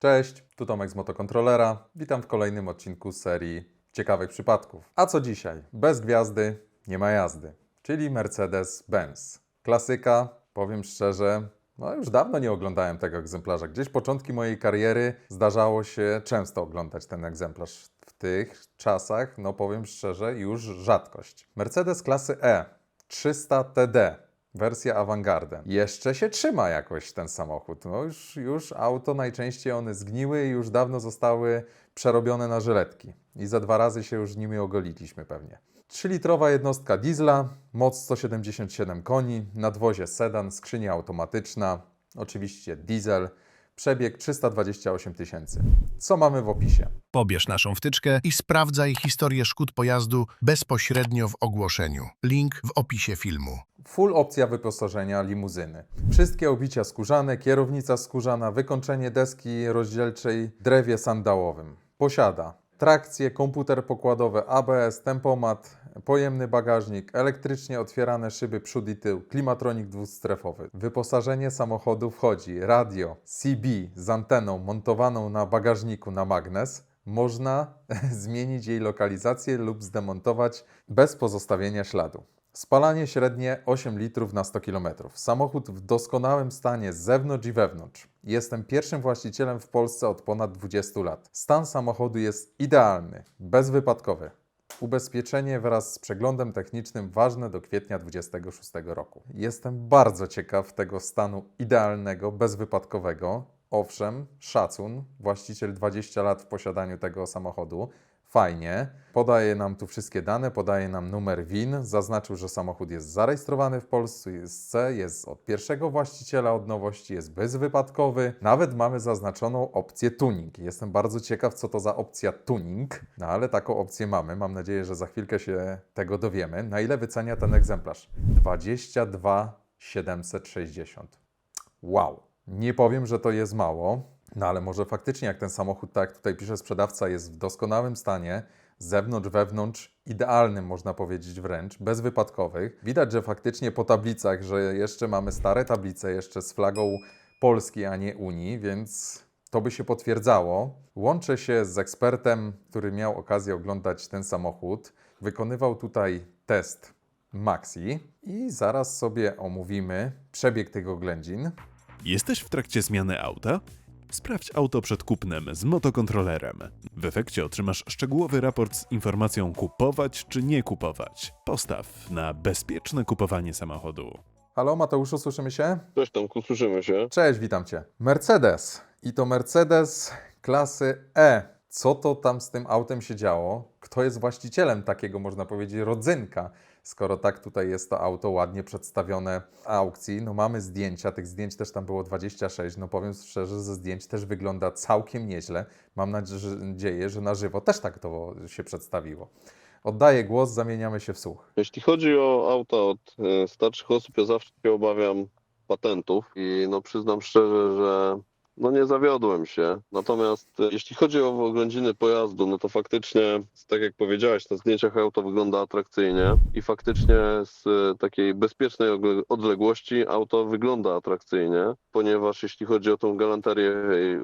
Cześć, tu Tomek z Motokontrolera. Witam w kolejnym odcinku serii ciekawych przypadków. A co dzisiaj? Bez gwiazdy nie ma jazdy, czyli Mercedes-Benz. Klasyka, powiem szczerze, no już dawno nie oglądałem tego egzemplarza. Gdzieś początki mojej kariery zdarzało się często oglądać ten egzemplarz. W tych czasach, no powiem szczerze, już rzadkość. Mercedes klasy E 300 TD Wersja awangardę. Jeszcze się trzyma jakoś ten samochód. No już, już auto najczęściej one zgniły i już dawno zostały przerobione na żyletki. I za dwa razy się już nimi ogoliliśmy pewnie. 3-litrowa jednostka diesla, moc 177 koni, nadwozie sedan, skrzynia automatyczna, oczywiście diesel, przebieg 328 tysięcy. Co mamy w opisie? Pobierz naszą wtyczkę i sprawdzaj historię szkód pojazdu bezpośrednio w ogłoszeniu. Link w opisie filmu. Full opcja wyposażenia limuzyny. Wszystkie obicia skórzane, kierownica skórzana, wykończenie deski rozdzielczej drewie sandałowym. Posiada trakcję, komputer pokładowy, ABS, tempomat, pojemny bagażnik, elektrycznie otwierane szyby przód i tył, klimatronik dwustrefowy. Wyposażenie samochodu wchodzi radio CB z anteną montowaną na bagażniku na magnes. Można zmienić jej lokalizację lub zdemontować bez pozostawienia śladu. Spalanie średnie 8 litrów na 100 km. Samochód w doskonałym stanie z zewnątrz i wewnątrz. Jestem pierwszym właścicielem w Polsce od ponad 20 lat. Stan samochodu jest idealny, bezwypadkowy. Ubezpieczenie wraz z przeglądem technicznym ważne do kwietnia 26 roku. Jestem bardzo ciekaw tego stanu idealnego, bezwypadkowego. Owszem, szacun, właściciel 20 lat w posiadaniu tego samochodu. Fajnie. Podaje nam tu wszystkie dane, podaje nam numer WIN, zaznaczył, że samochód jest zarejestrowany w Polsce, jest C, jest od pierwszego właściciela od nowości, jest bezwypadkowy. Nawet mamy zaznaczoną opcję tuning. Jestem bardzo ciekaw, co to za opcja tuning, no ale taką opcję mamy. Mam nadzieję, że za chwilkę się tego dowiemy. Na ile wycenia ten egzemplarz? 22 760. Wow. Nie powiem, że to jest mało, no ale może faktycznie jak ten samochód, tak jak tutaj pisze sprzedawca, jest w doskonałym stanie, z zewnątrz, wewnątrz, idealnym można powiedzieć wręcz, bezwypadkowych. Widać, że faktycznie po tablicach, że jeszcze mamy stare tablice, jeszcze z flagą Polski, a nie Unii, więc to by się potwierdzało. Łączę się z ekspertem, który miał okazję oglądać ten samochód. Wykonywał tutaj test Maxi i zaraz sobie omówimy przebieg tych oględzin. Jesteś w trakcie zmiany auta? Sprawdź auto przed kupnem z motokontrolerem. W efekcie otrzymasz szczegółowy raport z informacją kupować czy nie kupować. Postaw na bezpieczne kupowanie samochodu. Halo Mateuszu, słyszymy się? Cześć Tomku, słyszymy się. Cześć, witam Cię. Mercedes. I to Mercedes klasy E. Co to tam z tym autem się działo? Kto jest właścicielem takiego, można powiedzieć, rodzynka? Skoro tak tutaj jest to auto ładnie przedstawione aukcji, no mamy zdjęcia, tych zdjęć też tam było 26, no powiem szczerze, ze zdjęć też wygląda całkiem nieźle. Mam nadzieję, że na żywo też tak to się przedstawiło. Oddaję głos, zamieniamy się w słuch. Jeśli chodzi o auta od e, starszych osób, ja zawsze się obawiam patentów i no przyznam szczerze, że no nie zawiodłem się. Natomiast e, jeśli chodzi o oględziny pojazdu, no to faktycznie, tak jak powiedziałeś, na zdjęciach auto wygląda atrakcyjnie i faktycznie z e, takiej bezpiecznej odległości auto wygląda atrakcyjnie, ponieważ jeśli chodzi o tą galanterię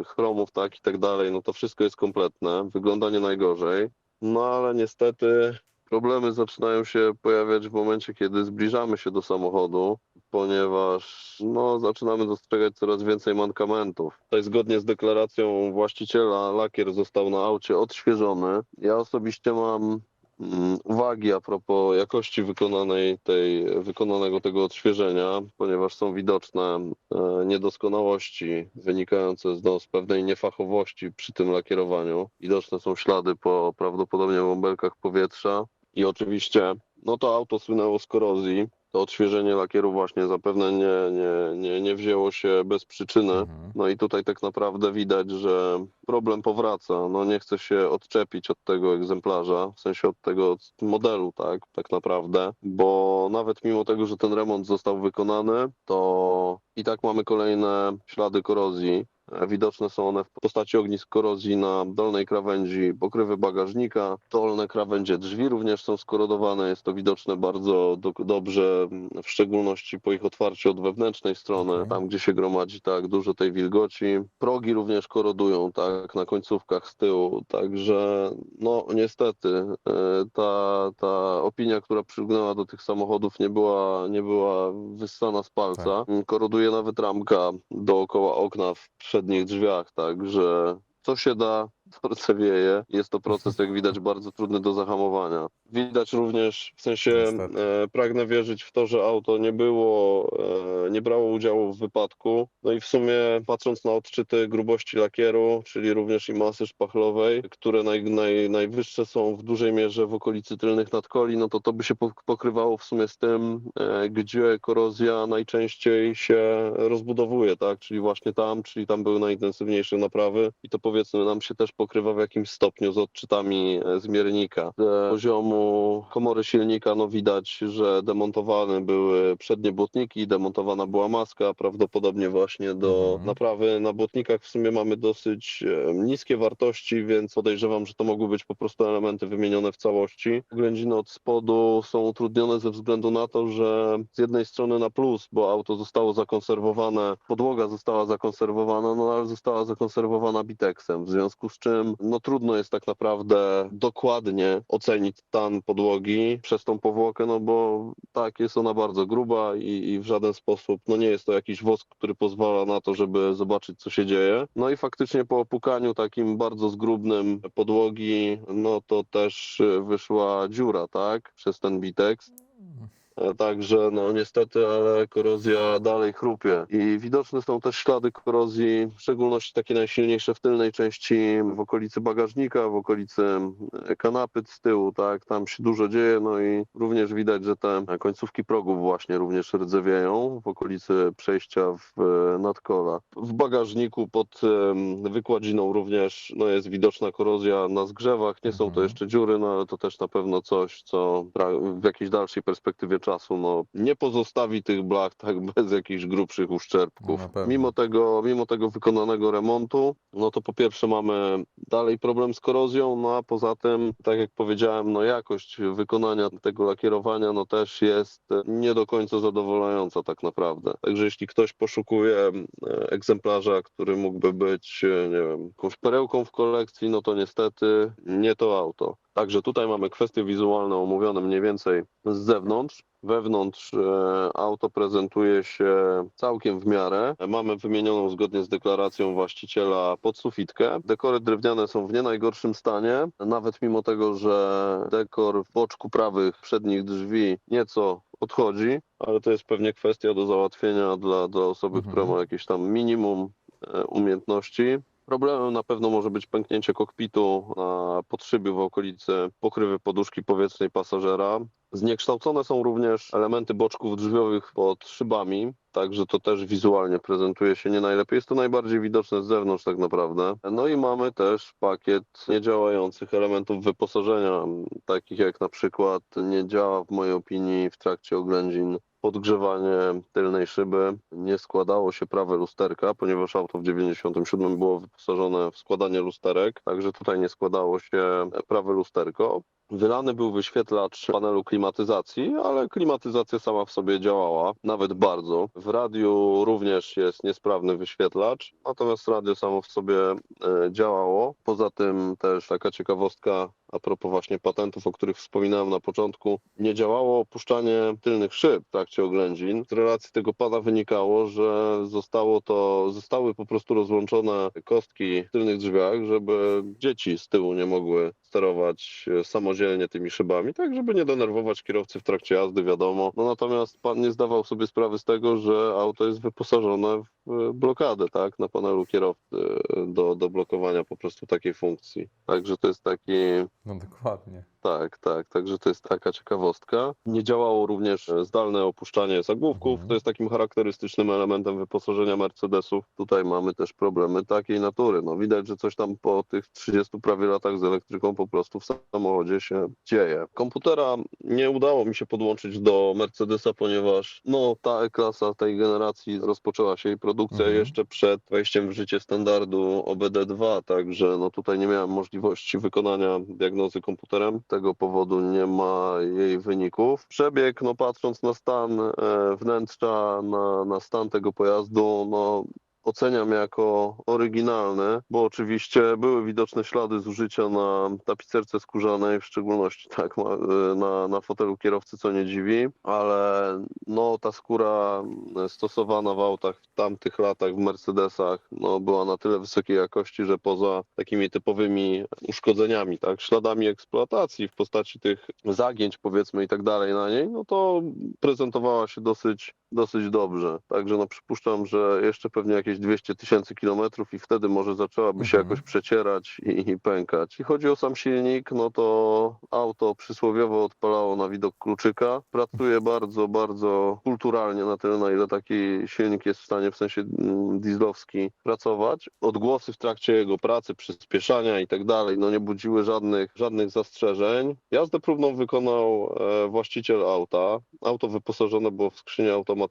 chromów, tak i tak dalej, no to wszystko jest kompletne, wygląda nie najgorzej. No ale niestety problemy zaczynają się pojawiać w momencie, kiedy zbliżamy się do samochodu, ponieważ no, zaczynamy dostrzegać coraz więcej mankamentów. Tutaj zgodnie z deklaracją właściciela lakier został na aucie odświeżony. Ja osobiście mam uwagi a propos jakości wykonanej tej, wykonanego tego odświeżenia, ponieważ są widoczne e, niedoskonałości wynikające z, no, z pewnej niefachowości przy tym lakierowaniu. Widoczne są ślady po prawdopodobnie bąbelkach powietrza i oczywiście no to auto słynęło z korozji. To odświeżenie lakieru właśnie zapewne nie, nie, nie, nie wzięło się bez przyczyny. Mhm. No i tutaj tak naprawdę widać, że problem powraca. No nie chce się odczepić od tego egzemplarza, w sensie od tego modelu, tak, tak naprawdę, bo nawet mimo tego, że ten remont został wykonany, to i tak mamy kolejne ślady korozji. Widoczne są one w postaci ognisk korozji na dolnej krawędzi pokrywy bagażnika. Dolne krawędzie drzwi również są skorodowane. Jest to widoczne bardzo do, dobrze, w szczególności po ich otwarciu od wewnętrznej strony, Okej. tam gdzie się gromadzi tak dużo tej wilgoci. Progi również korodują tak na końcówkach z tyłu. Także no niestety e, ta, ta opinia, która przygnęła do tych samochodów nie była, nie była wyssana z palca. Koroduje nawet ramka dookoła okna w przednich drzwiach, także co się da, to rdzewieje. Jest to proces, jak widać, bardzo trudny do zahamowania. Widać również, w sensie Niestety. e, pragnę wierzyć w to, że auto nie było, e, nie brało udziału w wypadku. No i w sumie patrząc na odczyty grubości lakieru, czyli również i masy szpachlowej, które naj, naj, najwyższe są w dużej mierze w okolicy tylnych nadkoli, no to to by się pok- pokrywało w sumie z tym, e, gdzie korozja najczęściej się rozbudowuje, tak? Czyli właśnie tam, czyli tam były najintensywniejsze naprawy i to powiedzmy nam się też pokrywa w jakimś stopniu z odczytami e, zmiernika. Z poziomu komory silnika no widać, że demontowane były przednie błotniki, demontowana była maska, prawdopodobnie właśnie do Mhm. naprawy. Na błotnikach w sumie mamy dosyć e, niskie wartości, więc podejrzewam, że to mogły być po prostu elementy wymienione w całości. Oględziny od spodu są utrudnione ze względu na to, że z jednej strony na plus, bo auto zostało zakonserwowane, podłoga została zakonserwowana, no ale została zakonserwowana bitexem, w związku z czym no trudno jest tak naprawdę dokładnie ocenić stan podłogi przez tą powłokę, no bo tak, jest ona bardzo gruba i, i w żaden sposób, no nie jest to jakiś wosk, który pozwala na to, żeby zobaczyć, co się dzieje. No i faktycznie po opukaniu takim bardzo zgrubnym podłogi, no to też wyszła dziura, tak, przez ten bitex. E, Także no niestety, ale korozja dalej chrupie. I widoczne są też ślady korozji, w szczególności takie najsilniejsze w tylnej części, w okolicy bagażnika, w okolicy e, kanapy z tyłu, tak, tam się dużo dzieje, no i również widać, że te końcówki progów właśnie również rdzewieją w okolicy przejścia w e, nadkola. W bagażniku pod wykładziną również no, jest widoczna korozja na zgrzewach, nie są to Mhm. jeszcze dziury, no ale to też na pewno coś, co w jakiejś dalszej perspektywie czasu no, nie pozostawi tych blach tak bez jakichś grubszych uszczerbków. No mimo, tego, mimo tego wykonanego remontu, no to po pierwsze mamy dalej problem z korozją, no a poza tym, tak jak powiedziałem, no jakość wykonania tego lakierowania no też jest nie do końca zadowalająca tak naprawdę. Także jeśli ktoś poszukuje egzemplarza, który mógłby być, e, nie wiem, jakąś perełką w kolekcji, no to niestety nie to auto. Także tutaj mamy kwestie wizualne omówione mniej więcej z zewnątrz. Wewnątrz e, auto prezentuje się całkiem w miarę. Mamy wymienioną zgodnie z deklaracją właściciela podsufitkę. Dekory drewniane są w nie najgorszym stanie, nawet mimo tego, że dekor w boczku prawych przednich drzwi nieco odchodzi, ale to jest pewnie kwestia do załatwienia dla, dla osoby, Mhm. która ma jakieś tam minimum e, umiejętności. Problemem na pewno może być pęknięcie kokpitu na podszybiu w okolicy pokrywy poduszki powietrznej pasażera. Zniekształcone są również elementy boczków drzwiowych pod szybami, także to też wizualnie prezentuje się nie najlepiej. Jest to najbardziej widoczne z zewnątrz tak naprawdę. No i mamy też pakiet niedziałających elementów wyposażenia, takich jak na przykład nie działa w mojej opinii w trakcie oględzin podgrzewanie tylnej szyby. Nie składało się prawe lusterka, ponieważ auto w 97 było wyposażone w składanie lusterek, także tutaj nie składało się prawe lusterko. Wylany był wyświetlacz panelu klimatyzacji, ale klimatyzacja sama w sobie działała, nawet bardzo. W radiu również jest niesprawny wyświetlacz, natomiast radio samo w sobie e, działało. Poza tym też taka ciekawostka a propos właśnie patentów, o których wspominałem na początku, nie działało opuszczanie tylnych szyb w trakcie oględzin. Z relacji tego pana wynikało, że zostało to, zostały po prostu rozłączone kostki w tylnych drzwiach, żeby dzieci z tyłu nie mogły sterować e, samodzielnie tymi szybami, tak żeby nie denerwować kierowcy w trakcie jazdy, wiadomo. No natomiast pan nie zdawał sobie sprawy z tego, że auto jest wyposażone w e, blokadę, tak, na panelu kierowcy e, do, do blokowania po prostu takiej funkcji. Także to jest taki No dokładnie. Tak, tak, także to jest taka ciekawostka. Nie działało również zdalne opuszczanie zagłówków, Mhm. to jest takim charakterystycznym elementem wyposażenia Mercedesów. Tutaj mamy też problemy takiej natury. No widać, że coś tam po tych 30 prawie latach z elektryką po prostu w samochodzie się dzieje. Komputera nie udało mi się podłączyć do Mercedesa, ponieważ no ta E-klasa tej generacji rozpoczęła się jej produkcja Mhm. jeszcze przed wejściem w życie standardu OBD2, także no tutaj nie miałem możliwości wykonania diagnozy komputerem. Tego powodu nie ma jej wyników. Przebieg, no patrząc na stan e, wnętrza, na, na stan tego pojazdu, no oceniam jako oryginalny, bo oczywiście były widoczne ślady zużycia na tapicerce skórzanej, w szczególności tak e, na, na fotelu kierowcy, co nie dziwi, ale no ta skóra e, stosowana w autach w tamtych latach w Mercedesach no, była na tyle wysokiej jakości, że poza takimi typowymi uszkodzeniami, tak, śladami eksploatacji w postaci tych zagięć powiedzmy i tak dalej na niej, no to prezentowała się dosyć, dosyć dobrze. Także no przypuszczam, że jeszcze pewnie jakieś 200 tysięcy kilometrów i wtedy może zaczęłaby się Mhm. jakoś przecierać i, i pękać. Jeśli chodzi o sam silnik, no to auto przysłowiowo odpalało na widok kluczyka. Pracuje bardzo, bardzo kulturalnie na tyle, na ile taki silnik jest w stanie w sensie mm, dieslowski pracować. Odgłosy w trakcie jego pracy, przyspieszania i tak dalej, no nie budziły żadnych, żadnych zastrzeżeń. Jazdę próbną wykonał e, właściciel auta. Auto wyposażone było w skrzynię automatyczną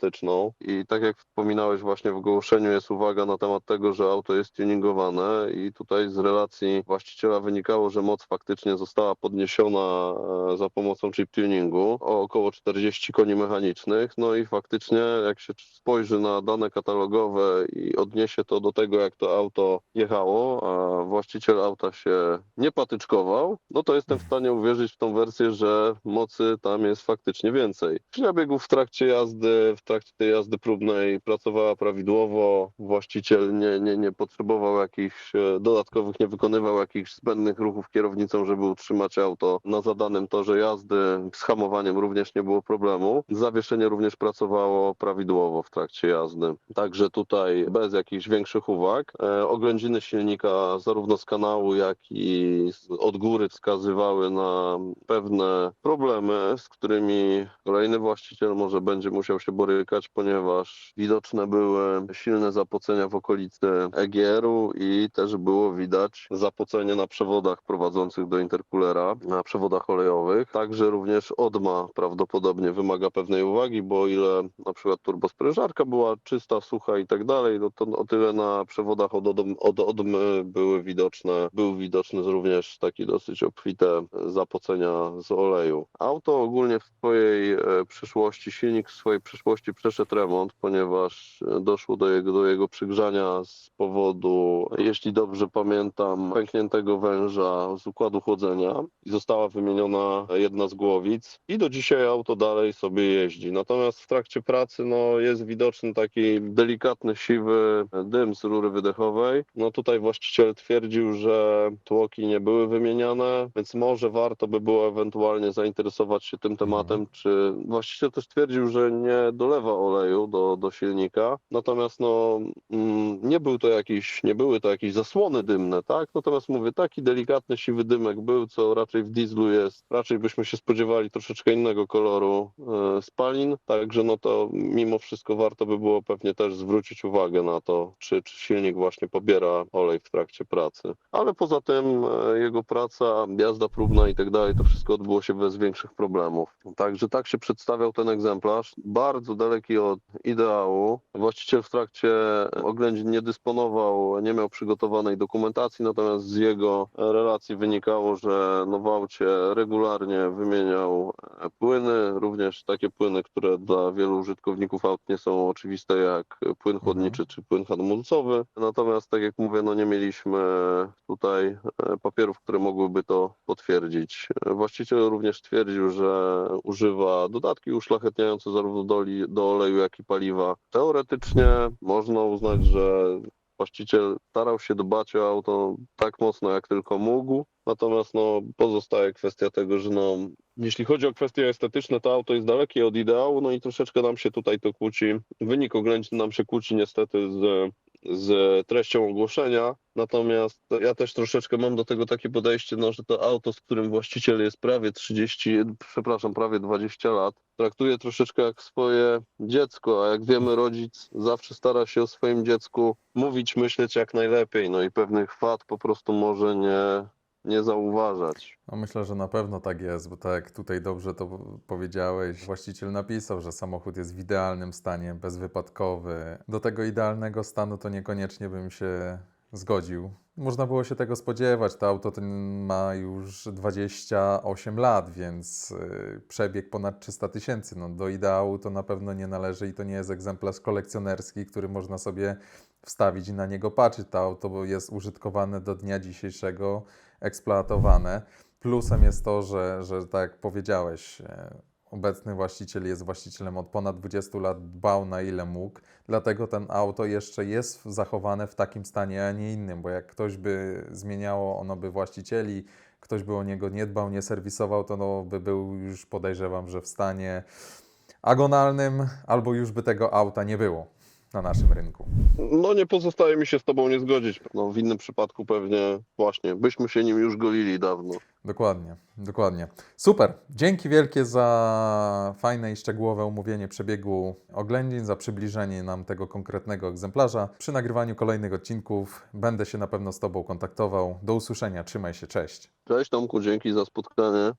i tak jak wspominałeś właśnie w ogłoszeniu jest uwaga na temat tego, że auto jest tuningowane i tutaj z relacji właściciela wynikało, że moc faktycznie została podniesiona e, za pomocą chip tuningu o około 40 koni mechanicznych. No i faktycznie jak się spojrzy na dane katalogowe i odniesie to do tego, jak to auto jechało, a właściciel auta się nie patyczkował, no to jestem w stanie uwierzyć w tą wersję, że mocy tam jest faktycznie więcej. Skrzynia biegów w trakcie jazdy, w trakcie tej jazdy próbnej pracowała prawidłowo. Właściciel nie, nie, nie potrzebował jakichś e, dodatkowych, nie wykonywał jakichś zbędnych ruchów kierownicą, żeby utrzymać auto na zadanym torze jazdy. Z hamowaniem również nie było problemu. Zawieszenie również pracowało prawidłowo w trakcie jazdy. Także tutaj bez jakichś większych uwag. E, Oględziny silnika zarówno z kanału, jak i od góry wskazywały na pewne problemy, z którymi kolejny właściciel może będzie musiał się borykać, ponieważ widoczne były silne zapocenia w okolicy EGR-u i też było widać zapocenie na przewodach prowadzących do interkulera, na przewodach olejowych. Także również odma prawdopodobnie wymaga pewnej uwagi, bo o ile na przykład turbosprężarka była czysta, sucha i tak dalej, no to o tyle na przewodach od, odm, od odmy były widoczne, był widoczny również taki dosyć obfite zapocenia z oleju. Auto ogólnie w swojej e, przyszłości, silnik w swojej przyszłości przeszedł remont, ponieważ e, doszło do jego, do jego przygrzania z powodu, jeśli dobrze pamiętam, pękniętego węża z układu chłodzenia i została wymieniona jedna z głowic i do dzisiaj auto dalej sobie jeździ. Natomiast w trakcie pracy no, jest widoczny taki delikatny, siwy dym z rury wydechowej. No tutaj właściciel twierdził, że tłoki nie były wymieniane, więc może warto by było ewentualnie zainteresować się tym tematem, czy właściciel też twierdził, że nie dolewa oleju do, do silnika, natomiast no mm, nie był to jakiś, nie były to jakieś zasłony dymne, tak? Natomiast mówię, taki delikatny siwy dymek był, co raczej w dieslu jest, raczej byśmy się spodziewali troszeczkę innego koloru e, spalin, także no to mimo wszystko warto by było pewnie też zwrócić uwagę na to, czy, czy silnik właśnie pobiera olej w trakcie pracy. Ale poza tym e, jego praca, jazda próbna i tak dalej, to wszystko odbyło się bez większych problemów. Także tak się przedstawiał ten egzemplarz, bardzo daleki od ideału. Właściciel w trakcie oględzin nie dysponował, nie miał przygotowanej dokumentacji, natomiast z jego relacji wynikało, że no w aucie regularnie wymieniał płyny, również takie płyny, które dla wielu użytkowników aut nie są oczywiste, jak płyn chłodniczy czy płyn hamulcowy. Natomiast tak jak mówię, no nie mieliśmy tutaj e, papierów, które mogłyby to potwierdzić. Właściciel również twierdził, że używa dodatki uszlachetniające zarówno do, oli- do oleju, jak i paliwa. Teoretycznie można uznać, że właściciel starał się dbać o auto tak mocno, jak tylko mógł. Natomiast no, pozostaje kwestia tego, że no, jeśli chodzi o kwestie estetyczne, to auto jest dalekie od ideału, no i troszeczkę nam się tutaj to kłóci. Wynik oględzin nam się kłóci niestety z z treścią ogłoszenia. Natomiast ja też troszeczkę mam do tego takie podejście, no, że to auto, z którym właściciel jest prawie 30, przepraszam, prawie 20 lat, traktuje troszeczkę jak swoje dziecko, a jak wiemy, rodzic zawsze stara się o swoim dziecku mówić, myśleć jak najlepiej, no i pewnych wad po prostu może nie, nie zauważać. No myślę, że na pewno tak jest, bo tak jak tutaj dobrze to powiedziałeś, właściciel napisał, że samochód jest w idealnym stanie, bezwypadkowy. Do tego idealnego stanu to niekoniecznie bym się zgodził. Można było się tego spodziewać. To auto to ma już 28 lat, więc y, przebieg ponad 300 tysięcy. No, do ideału to na pewno nie należy i to nie jest egzemplarz kolekcjonerski, który można sobie wstawić i na niego patrzeć. To auto jest użytkowane do dnia dzisiejszego, eksploatowane. Plusem jest to, że, że tak jak powiedziałeś, e, obecny właściciel jest właścicielem od ponad 20 lat, dbał na ile mógł, dlatego ten auto jeszcze jest zachowane w takim stanie, a nie innym, bo jak ktoś by zmieniało ono by właścicieli, ktoś by o niego nie dbał, nie serwisował, to no, by był już podejrzewam, że w stanie agonalnym, albo już by tego auta nie było na naszym rynku. No nie pozostaje mi się z tobą nie zgodzić. No, w innym przypadku pewnie właśnie byśmy się nim już golili dawno. Dokładnie, dokładnie. Super. Dzięki wielkie za fajne i szczegółowe omówienie przebiegu oględzin, za przybliżenie nam tego konkretnego egzemplarza. Przy nagrywaniu kolejnych odcinków będę się na pewno z Tobą kontaktował. Do usłyszenia. Trzymaj się. Cześć. Cześć Tomku, dzięki za spotkanie.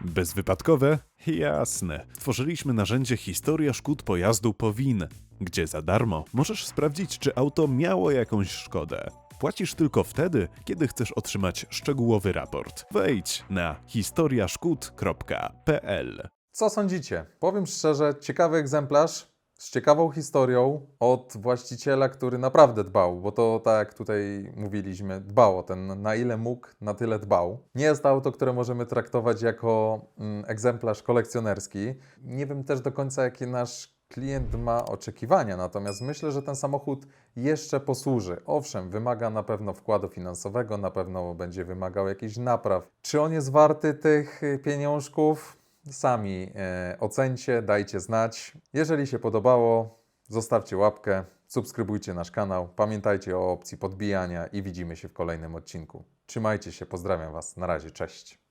Bezwypadkowe? Jasne. Tworzyliśmy narzędzie Historia szkód pojazdu Powin, gdzie za darmo możesz sprawdzić, czy auto miało jakąś szkodę. Płacisz tylko wtedy, kiedy chcesz otrzymać szczegółowy raport. Wejdź na historiaszkód.pl. Co sądzicie? Powiem szczerze, ciekawy egzemplarz z ciekawą historią od właściciela, który naprawdę dbał, bo to tak jak tutaj mówiliśmy, dbał o ten, na ile mógł, na tyle dbał. Nie jest to auto, które możemy traktować jako mm, egzemplarz kolekcjonerski. Nie wiem też do końca, jakie nasz klient ma oczekiwania, natomiast myślę, że ten samochód jeszcze posłuży. Owszem, wymaga na pewno wkładu finansowego, na pewno będzie wymagał jakichś napraw. Czy on jest warty tych pieniążków? Sami e, ocencie, dajcie znać. Jeżeli się podobało, zostawcie łapkę, subskrybujcie nasz kanał. Pamiętajcie o opcji podbijania i widzimy się w kolejnym odcinku. Trzymajcie się, pozdrawiam Was. Na razie, cześć.